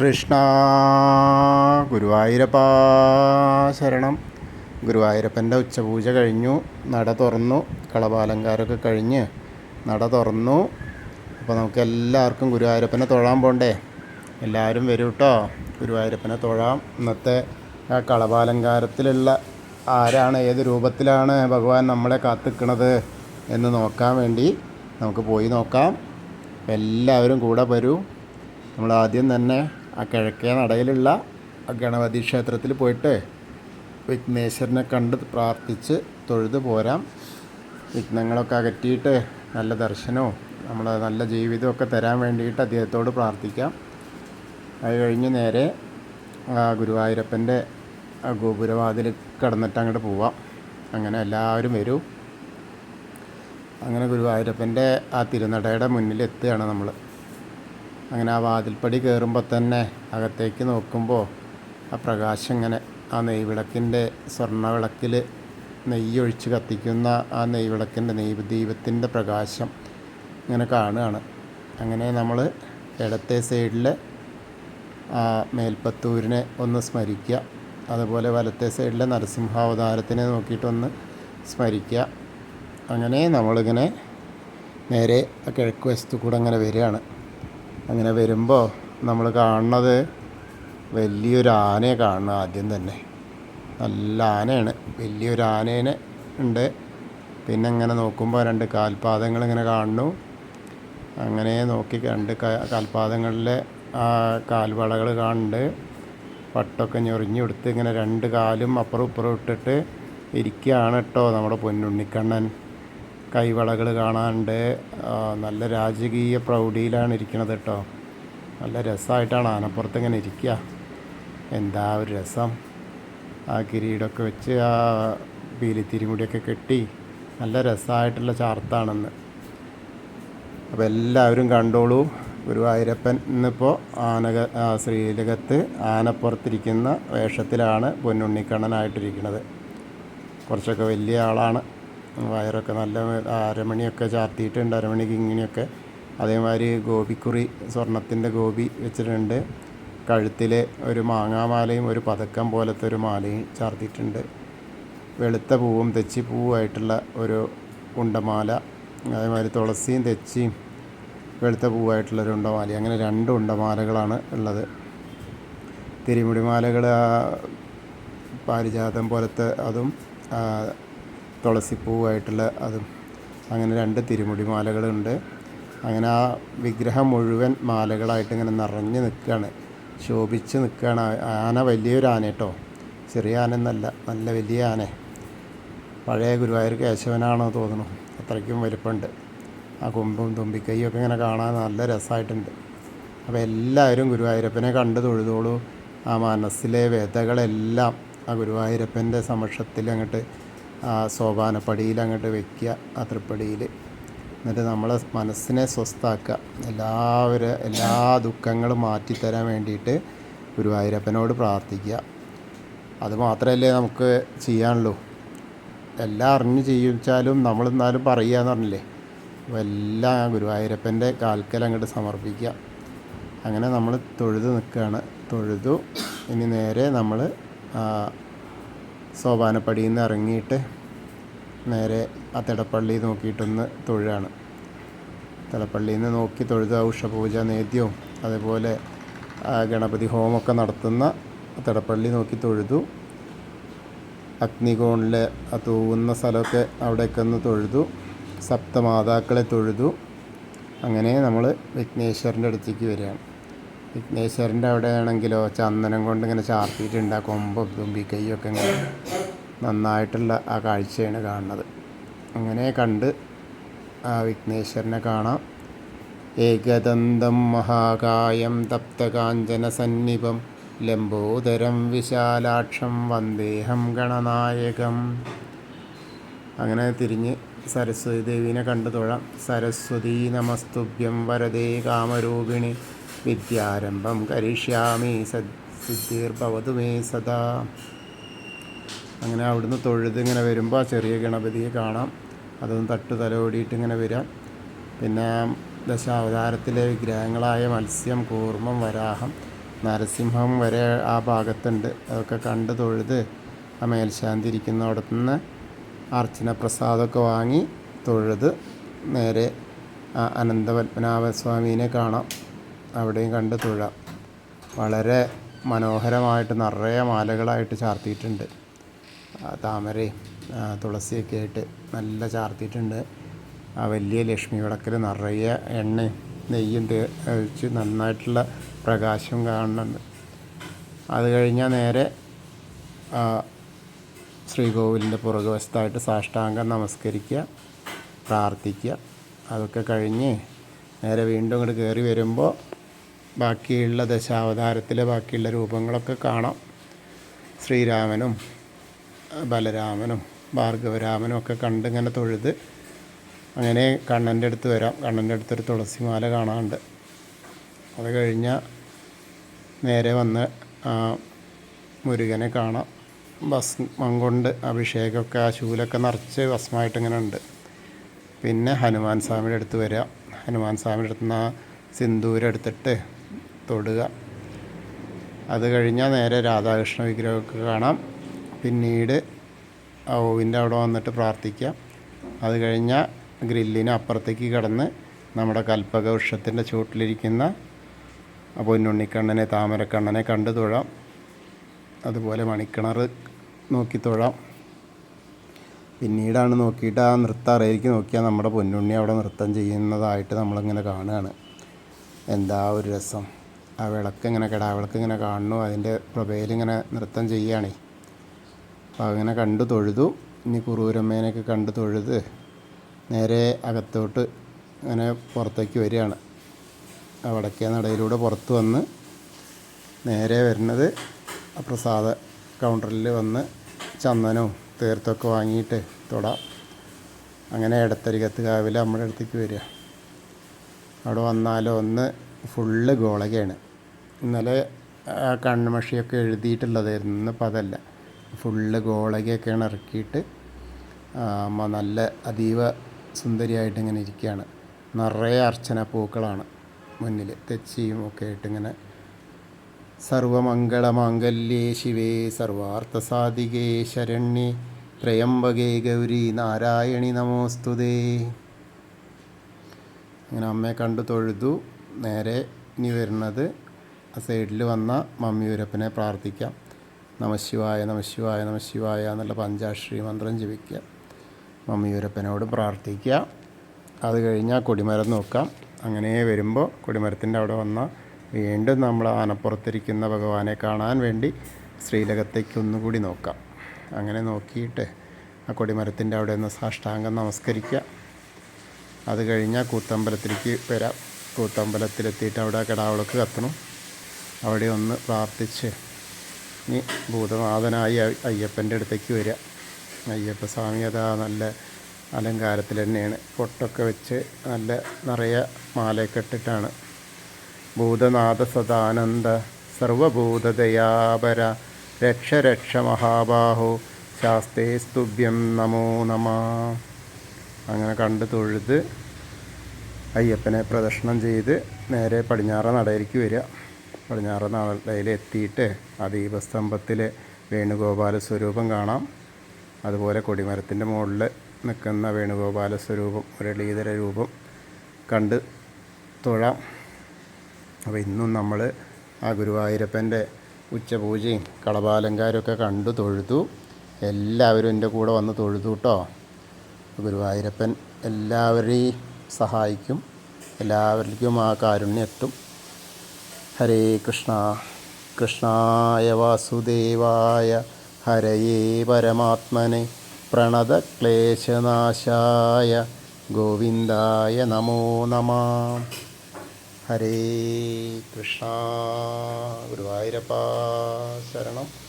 കൃഷ്ണ. ഗുരുവായൂരപ്പ ശരണം. ഗുരുവായൂരപ്പന്റെ ഉച്ചപൂജ കഴിഞ്ഞു. നട തുറന്നു. കളപാലങ്കാരൊക്കെ കഴിഞ്ഞ് നട തുറന്നു. അപ്പോൾ നമുക്ക് എല്ലാവർക്കും ഗുരുവായൂരപ്പനെ തൊഴാൻ പോണ്ടേ? എല്ലാവരും വരും കേട്ടോ ഗുരുവായൂരപ്പനെ തൊഴാം. ഇന്നത്തെ ആ കളപാലങ്കാരത്തിലുള്ള ആരാണ് ഏത് രൂപത്തിലാണ് ഭഗവാൻ നമ്മളെ കാത്തിക്കണത് എന്ന് നോക്കാൻ വേണ്ടി നമുക്ക് പോയി നോക്കാം. എല്ലാവരും കൂടെ വരൂ. നമ്മൾ ആദ്യം തന്നെ ആ കിഴക്കേ നടയിലുള്ള ഗണപതി ക്ഷേത്രത്തിൽ പോയിട്ട് വിഘ്നേശ്വരനെ കണ്ട് പ്രാർത്ഥിച്ച് തൊഴുത് പോരാം. വിഘ്നങ്ങളൊക്കെ അകറ്റിയിട്ട് നല്ല ദർശനവും നമ്മൾ നല്ല ജീവിതമൊക്കെ തരാൻ വേണ്ടിയിട്ട് അദ്ദേഹത്തോട് പ്രാർത്ഥിക്കാം. അത് കഴിഞ്ഞ് നേരെ ഗുരുവായൂരപ്പന്റെ ഗോപുരവാതിൽ കടന്നിട്ട് അങ്ങോട്ട് പോവാം. അങ്ങനെ എല്ലാവരും വരൂ. അങ്ങനെ ഗുരുവായൂരപ്പന്റെ ആ തിരുനടയുടെ മുന്നിൽ എത്തുകയാണ് നമ്മൾ അങ്ങനെ ആ വാതിൽപ്പടി കയറുമ്പോൾ തന്നെ അകത്തേക്ക് നോക്കുമ്പോൾ ആ പ്രകാശം ഇങ്ങനെ ആ നെയ്വിളക്കിന്റെ സ്വർണ വിളക്കിൽ നെയ്യൊഴിച്ച് കത്തിക്കുന്ന ആ നെയ്വിളക്കിന്റെ നെയ് ദീപത്തിന്റെ പ്രകാശം ഇങ്ങനെ കാണുകയാണ്. അങ്ങനെ നമ്മൾ ഇടത്തെ സൈഡിൽ ആ മേൽപ്പത്തൂരിനെ ഒന്ന് സ്മരിക്കുക. അതുപോലെ വലത്തെ സൈഡിലെ നരസിംഹാവതാരത്തിനെ നോക്കിയിട്ടൊന്ന് സ്മരിക്കുക. അങ്ങനെ നമ്മളിങ്ങനെ നേരെ കിഴക്ക് വശത്തു കൂടെ അങ്ങനെ വരികയാണ്. അങ്ങനെ വരുമ്പോൾ നമ്മൾ കാണുന്നത് വലിയൊരു ആനയെ കാണുന്നു ആദ്യം തന്നെ. നല്ല ആനയാണ്. വലിയൊരു ആനേനെ ഉണ്ട്. പിന്നെ ഇങ്ങനെ നോക്കുമ്പോൾ രണ്ട് കാൽപാദങ്ങൾ ഇങ്ങനെ കാണുന്നു. അങ്ങനെ നോക്കി രണ്ട് കാൽപാദങ്ങളിലെ കാൽവളകൾ കാണുന്നുണ്ട്. പട്ടൊക്കെ ഞൊറിഞ്ഞു കൊടുത്ത് ഇങ്ങനെ രണ്ട് കാലും അപ്പുറം ഇപ്പുറം ഇട്ടിട്ട് ഇരിക്കുകയാണ് കേട്ടോ നമ്മുടെ പൊന്നുണ്ണിക്കണ്ണൻ. കൈവളകൾ കാണാനുണ്ട് നല്ല രാജകീയ പ്രൗഢിയിലാണ് ഇരിക്കണത് കേട്ടോ നല്ല രസമായിട്ടാണ് ആനപ്പുറത്ത് ഇങ്ങനെ ഇരിക്കുക എന്താ ഒരു രസം. ആ കിരീടമൊക്കെ വെച്ച് ആ പീലിത്തിരിമുടിയൊക്കെ കെട്ടി നല്ല രസമായിട്ടുള്ള ചാർത്താണെന്ന്. അപ്പോൾ എല്ലാവരും കണ്ടോളൂ. ഗുരുവായൂരപ്പൻ ഇന്നിപ്പോൾ ആനക ശ്രീലകത്ത് ആനപ്പുറത്തിരിക്കുന്ന വേഷത്തിലാണ് പൊന്നുണ്ണിക്കണ്ണനായിട്ടിരിക്കുന്നത് കുറച്ചൊക്കെ വലിയ ആളാണ്. വയറൊക്കെ നല്ല അരമണിയൊക്കെ ചാർത്തിയിട്ടുണ്ട് അരമണി കിങ്ങിണിയൊക്കെ. അതേമാതിരി ഗോപിക്കുറി സ്വർണത്തിന്റെ ഗോപി വെച്ചിട്ടുണ്ട്. കഴുത്തിൽ ഒരു മാങ്ങാമാലയും ഒരു പതക്കം പോലത്തെ ഒരു മാലയും ചാർത്തിയിട്ടുണ്ട്. വെളുത്ത പൂവും തെച്ചി പൂവായിട്ടുള്ള ഒരു ഉണ്ടമാല അതേമാതിരി തുളസിയും തെച്ചിയും വെളുത്ത പൂവായിട്ടുള്ള ഒരു ഉണ്ടമാല. അങ്ങനെ രണ്ട് ഉണ്ടമാലകളാണ് ഉള്ളത്. തിരുമുടിമാലകൾ പാരിജാതം പോലത്തെ അതും തുളസിപ്പൂവായിട്ടുള്ള അതും അങ്ങനെ രണ്ട് തിരുമുടി മാലകളുണ്ട് അങ്ങനെ ആ വിഗ്രഹം മുഴുവൻ മാലകളായിട്ട് ഇങ്ങനെ നിറഞ്ഞ് നിൽക്കുകയാണ്. ശോഭിച്ച് നിൽക്കുകയാണ്. ആന വലിയൊരു ആന കേട്ടോ ചെറിയ ആന എന്നല്ല നല്ല വലിയ ആന. പഴയ ഗുരുവായൂർ കേശവനാണോ തോന്നുന്നു. അത്രയ്ക്കും വലിപ്പമുണ്ട്. ആ കൊമ്പും തുമ്പിക്കൈയും ഒക്കെ ഇങ്ങനെ കാണാൻ നല്ല രസമായിട്ടുണ്ട്. അപ്പോൾ എല്ലാവരും ഗുരുവായൂരപ്പനെ കണ്ട് തൊഴുതോളൂ. ആ മനസ്സിലെ വ്യതകളെല്ലാം ആ ഗുരുവായൂരപ്പന്റെ സമക്ഷത്തിൽ അങ്ങോട്ട് ആ സോപാനപ്പടിയിൽ അങ്ങോട്ട് വെക്കുക ആ തൃപ്പടിയിൽ. എന്നിട്ട് നമ്മളെ മനസ്സിനെ സ്വസ്ഥാക്കുക എല്ലാവരും എല്ലാ ദുഃഖങ്ങളും മാറ്റിത്തരാൻ വേണ്ടിയിട്ട് ഗുരുവായൂരപ്പനോട് പ്രാർത്ഥിക്കുക. അതുമാത്രമല്ലേ നമുക്ക് ചെയ്യാനുള്ളൂ. എല്ലാം അറിഞ്ഞ് ചെയ്യിച്ചാലും നമ്മളെന്നാലും പറയുക എന്ന് പറഞ്ഞില്ലേ? അപ്പോൾ എല്ലാം ഗുരുവായൂരപ്പന്റെ കാൽക്കൽ അങ്ങോട്ട് സമർപ്പിക്കുക. അങ്ങനെ നമ്മൾ തൊഴുത് നിൽക്കുകയാണ്. തൊഴുതു ഇനി നേരെ നമ്മൾ സോപാനപ്പടിയിൽ നിന്ന് ഇറങ്ങിയിട്ട് നേരെ ആ തിടപ്പള്ളി നോക്കിയിട്ടൊന്ന് തൊഴുകയാണ്. തിടപ്പള്ളിയിൽ നിന്ന് നോക്കി തൊഴുത ഉഷപൂജ നേദ്യവും അതേപോലെ ഗണപതി ഹോമൊക്കെ നടത്തുന്ന തിടപ്പള്ളി നോക്കി തൊഴുതു. അഗ്നികോണിൽ തൂവുന്ന സ്ഥലമൊക്കെ അവിടെയൊക്കെ ഒന്ന് തൊഴുതു. സപ്തമാതാക്കളെ തൊഴുതു. അങ്ങനെ നമ്മൾ വിഘ്നേശ്വരന്റെ അടുത്തേക്ക് വരികയാണ്. വിഘ്നേശ്വരന്റെ അവിടെ ആണെങ്കിലോ ചന്ദനം കൊണ്ട് ഇങ്ങനെ ചാർത്തിയിട്ടുണ്ട് ആ കൊമ്പും തുമ്പിക്കൈയൊക്കെ ഇങ്ങനെ നന്നായിട്ടുള്ള ആ കാഴ്ചയാണ് കാണുന്നത്. അങ്ങനെ കണ്ട് ആ വിഘ്നേശ്വരനെ കാണാം. ഏകദന്തം മഹാകായം തപ്തകാഞ്ചന സന്നിപം ലംബോദരം വിശാലാക്ഷം വന്ദേഹം ഗണനായകം. അങ്ങനെ തിരിഞ്ഞ് സരസ്വതി ദേവീനെ കണ്ടു തൊഴാം. സരസ്വതി നമസ്തുഭ്യം വരദേ കാമരൂപിണി. വിദ്യാരംഭം കരിഷ്യാമി സദ് സിദ്ധിർഭവതു മേ സദാ. അങ്ങനെ അവിടുന്ന് തൊഴുത് ഇങ്ങനെ വരുമ്പോൾ ചെറിയ ഗണപതിയെ കാണാം. അതൊന്ന് തട്ട് തലോടിയിട്ട് ഇങ്ങനെ വരാം. പിന്നെ ദശാവതാരത്തിലെ വിഗ്രഹങ്ങളായ മത്സ്യം കൂർമ്മം വരാഹം നരസിംഹം വരെ ആ ഭാഗത്തുണ്ട്. അതൊക്കെ കണ്ട് തൊഴുത് ആ മേൽശാന്തി ഇരിക്കുന്ന അവിടെ നിന്ന് അർച്ചന പ്രസാദമൊക്കെ വാങ്ങി തൊഴുത് നേരെ അനന്തപത്മനാഭസ്വാമീനെ അനന്തപത്മനാഭ സ്വാമീനെ കാണാം. അവിടെയും കണ്ട് തൊഴാം. വളരെ മനോഹരമായിട്ട് നിറയെ മാലകളായിട്ട് ചാർത്തിയിട്ടുണ്ട്. താമരയും തുളസിയൊക്കെ ആയിട്ട് നല്ല ചാർത്തിയിട്ടുണ്ട്. ആ വലിയ ലക്ഷ്മി വിളക്കിൽ നിറയെ എണ്ണയും നെയ്യും ഒഴിച്ച് നന്നായിട്ടുള്ള പ്രകാശം കാണുന്നുണ്ട്. അത് കഴിഞ്ഞാൽ നേരെ ശ്രീകോവിലിന്റെ പുറകുവശത്തായിട്ട് സാഷ്ടാംഗം നമസ്കരിക്കുക പ്രാർത്ഥിക്കുക. അതൊക്കെ കഴിഞ്ഞ് നേരെ വീണ്ടും ഇങ്ങോട്ട് കയറി വരുമ്പോൾ ബാക്കിയുള്ള ദശാവതാരത്തിലെ ബാക്കിയുള്ള രൂപങ്ങളൊക്കെ കാണാം. ശ്രീരാമനും ബലരാമനും ഭാർഗവരാമനും ഒക്കെ കണ്ട് ഇങ്ങനെ തൊഴുത് അങ്ങനെ കണ്ണന്റെ അടുത്ത് വരാം. കണ്ണന്റെ അടുത്തൊരു തുളസിമാല കാണാനുണ്ട് അത് കഴിഞ്ഞാൽ നേരെ വന്ന് മുരുകനെ കാണാം. ഭസ്മം കൊണ്ട് അഭിഷേകമൊക്കെ ആ ശൂലൊക്കെ നിറച്ച് ഭസ്മമായിട്ട് ഇങ്ങനെ ഉണ്ട് പിന്നെ ഹനുമാൻ സ്വാമിയുടെ അടുത്ത് വരാം. ഹനുമാൻ സ്വാമിയുടെ അടുത്ത് നിന്ന് ആ സിന്ദൂരം എടുത്തിട്ട് തൊടുക. അത് കഴിഞ്ഞാൽ നേരെ രാധാകൃഷ്ണ വിഗ്രഹമൊക്കെ കാണാം. പിന്നീട് ഓവിന്റെ അവിടെ വന്നിട്ട് പ്രാർത്ഥിക്കാം. അത് കഴിഞ്ഞാൽ ഗ്രില്ലിന് അപ്പുറത്തേക്ക് കിടന്ന് നമ്മുടെ കൽപ്പക വൃക്ഷത്തിന്റെ ചുവട്ടിലിരിക്കുന്ന പൊന്നുണ്ണിക്കണ്ണനെ താമരക്കണ്ണനെ കണ്ടു തൊഴാം. അതുപോലെ മണിക്കിണർ നോക്കി തൊഴാം. പിന്നീടാണ് നോക്കിയിട്ട് ആ നൃത്തം അറിയിക്കും നോക്കിയാൽ നമ്മുടെ പൊന്നുണ്ണി അവിടെ നൃത്തം ചെയ്യുന്നതായിട്ട് നമ്മളിങ്ങനെ കാണുകയാണ്. എന്താ ഒരു രസം. ആ വിളക്ക് ഇങ്ങനെ കിടാവിളക്ക് ഇങ്ങനെ കാണുന്നു അതിന്റെ പ്രഭയിലിങ്ങനെ നൃത്തം ചെയ്യുകയാണേ. അപ്പോൾ അങ്ങനെ കണ്ടു തൊഴുതു. ഇനി കുറൂരമ്മേനെയൊക്കെ കണ്ടു തൊഴുത് നേരെ അകത്തോട്ട് അങ്ങനെ പുറത്തേക്ക് വരികയാണ്. ആ വടക്കേ നടയിലൂടെ പുറത്ത് വന്ന് നേരെ വരുന്നത് ആ പ്രസാദ കൗണ്ടറിൽ വന്ന് ചന്ദനവും തീർത്തൊക്കെ വാങ്ങിയിട്ട് തൊട. അങ്ങനെ ഇടത്തരികത്ത് കാവിൽ നമ്മുടെ അടുത്തേക്ക് വരിക. അവിടെ വന്നാലോ ഒന്ന് ഫുള്ള് ഗോളകയാണ്. ഇന്നലെ കണ്മഷിയൊക്കെ എഴുതിയിട്ടുള്ളതായിരുന്നു. ഇന്നിപ്പോൾ അതല്ല. ഫുള്ള് ഗോളകയൊക്കെയാണ് ഇറക്കിയിട്ട് അമ്മ നല്ല അതീവ സുന്ദരിയായിട്ട് ഇങ്ങനെ ഇരിക്കുകയാണ്. നിറയെ അർച്ചന പൂക്കളാണ് മുന്നിൽ തെച്ചിയും ഒക്കെ ആയിട്ട് ഇങ്ങനെ. സർവമംഗളമാംഗല്യേ ശിവേ സർവാർത്ഥസാധികേ ശരണ്യേ ത്രയംബകേ ഗൗരി നാരായണി നമോസ്തുതേ. അങ്ങനെ അമ്മയെ കണ്ടു തൊഴുതു. നേരെ ഇനി വരുന്നത് ആ സൈഡിൽ വന്ന മമ്മിയൂരപ്പനെ പ്രാർത്ഥിക്കാം. നമശിവായ നമശിവായ നമശിവായ എന്നുള്ള പഞ്ചാക്ഷരി മന്ത്രം ജപിക്കുക മമ്മിയൂരപ്പനോട് പ്രാർത്ഥിക്കുക. അത് കഴിഞ്ഞാൽ കൊടിമരം നോക്കാം. അങ്ങനെ വരുമ്പോൾ കൊടിമരത്തിന്റെ അവിടെ വന്ന വീണ്ടും നമ്മൾ ആനപ്പുറത്തിരിക്കുന്ന ഭഗവാനെ കാണാൻ വേണ്ടി ശ്രീലകത്തേക്ക് ഒന്നുകൂടി നോക്കാം. അങ്ങനെ നോക്കിയിട്ട് ആ കൊടിമരത്തിന്റെ അവിടെ നിന്ന് സാഷ്ടാംഗം നമസ്കരിക്കുക. അത് കഴിഞ്ഞാൽ കൂത്തമ്പലത്തിലേക്ക് വരാം. കൂത്തമ്പലത്തിലെത്തിയിട്ട് അവിടെ കടാവിളക്ക് കത്തണം. അവിടെ ഒന്ന് പ്രാർത്ഥിച്ച് ഇനി ഭൂതനാഥനായി അയ്- അയ്യപ്പന്റെ അടുത്തേക്ക് വരിക. അയ്യപ്പ സ്വാമി അതാ നല്ല അലങ്കാരത്തിൽ തന്നെയാണ്. പൊട്ടൊക്കെ വെച്ച് നല്ല നിറയെ മാലയൊക്കെ ഇട്ടിട്ടാണ്. ഭൂതനാഥ സദാനന്ദ സർവഭൂതദയാപര രക്ഷ രക്ഷ മഹാബാഹോ ശാസ്തേ സ്തുഭ്യം നമോ നമ. അങ്ങനെ കണ്ട് തൊഴുത് അയ്യപ്പനെ പ്രദക്ഷിണം ചെയ്ത് നേരെ പടിഞ്ഞാറ നടയിലേക്ക് വരിക. പടിഞ്ഞാറ നടയിൽ എത്തിയിട്ട് ആ ദീപസ്തംഭത്തിൽ വേണുഗോപാല സ്വരൂപം കാണാം. അതുപോലെ കൊടിമരത്തിന്റെ മുകളിൽ നിൽക്കുന്ന വേണുഗോപാല സ്വരൂപം മുരളീധര രൂപം കണ്ട് തൊഴാം. അപ്പോൾ ഇന്നും നമ്മൾ ആ ഗുരുവായൂരപ്പന്റെ ഉച്ചപൂജയും കളഭാലങ്കാരമൊക്കെ കണ്ടു തൊഴുതു. എല്ലാവരും എന്റെ കൂടെ വന്ന് തൊഴുതു കേട്ടോ. ഗുരുവായൂരപ്പൻ എല്ലാവരെയും സഹായിക്കും. എല്ലാവർക്കും ആ കാരുണ്യം എത്തും. ഹരേ കൃഷ്ണ. കൃഷ്ണായ വാസുദേവായ ഹരയേ പരമാത്മനെ. പ്രണതക്ലേശനാശായ ഗോവിന്ദായ നമോ നമ. ഹരേ കൃഷ്ണ. ഗുരുവായൂരപ്പ ശരണം.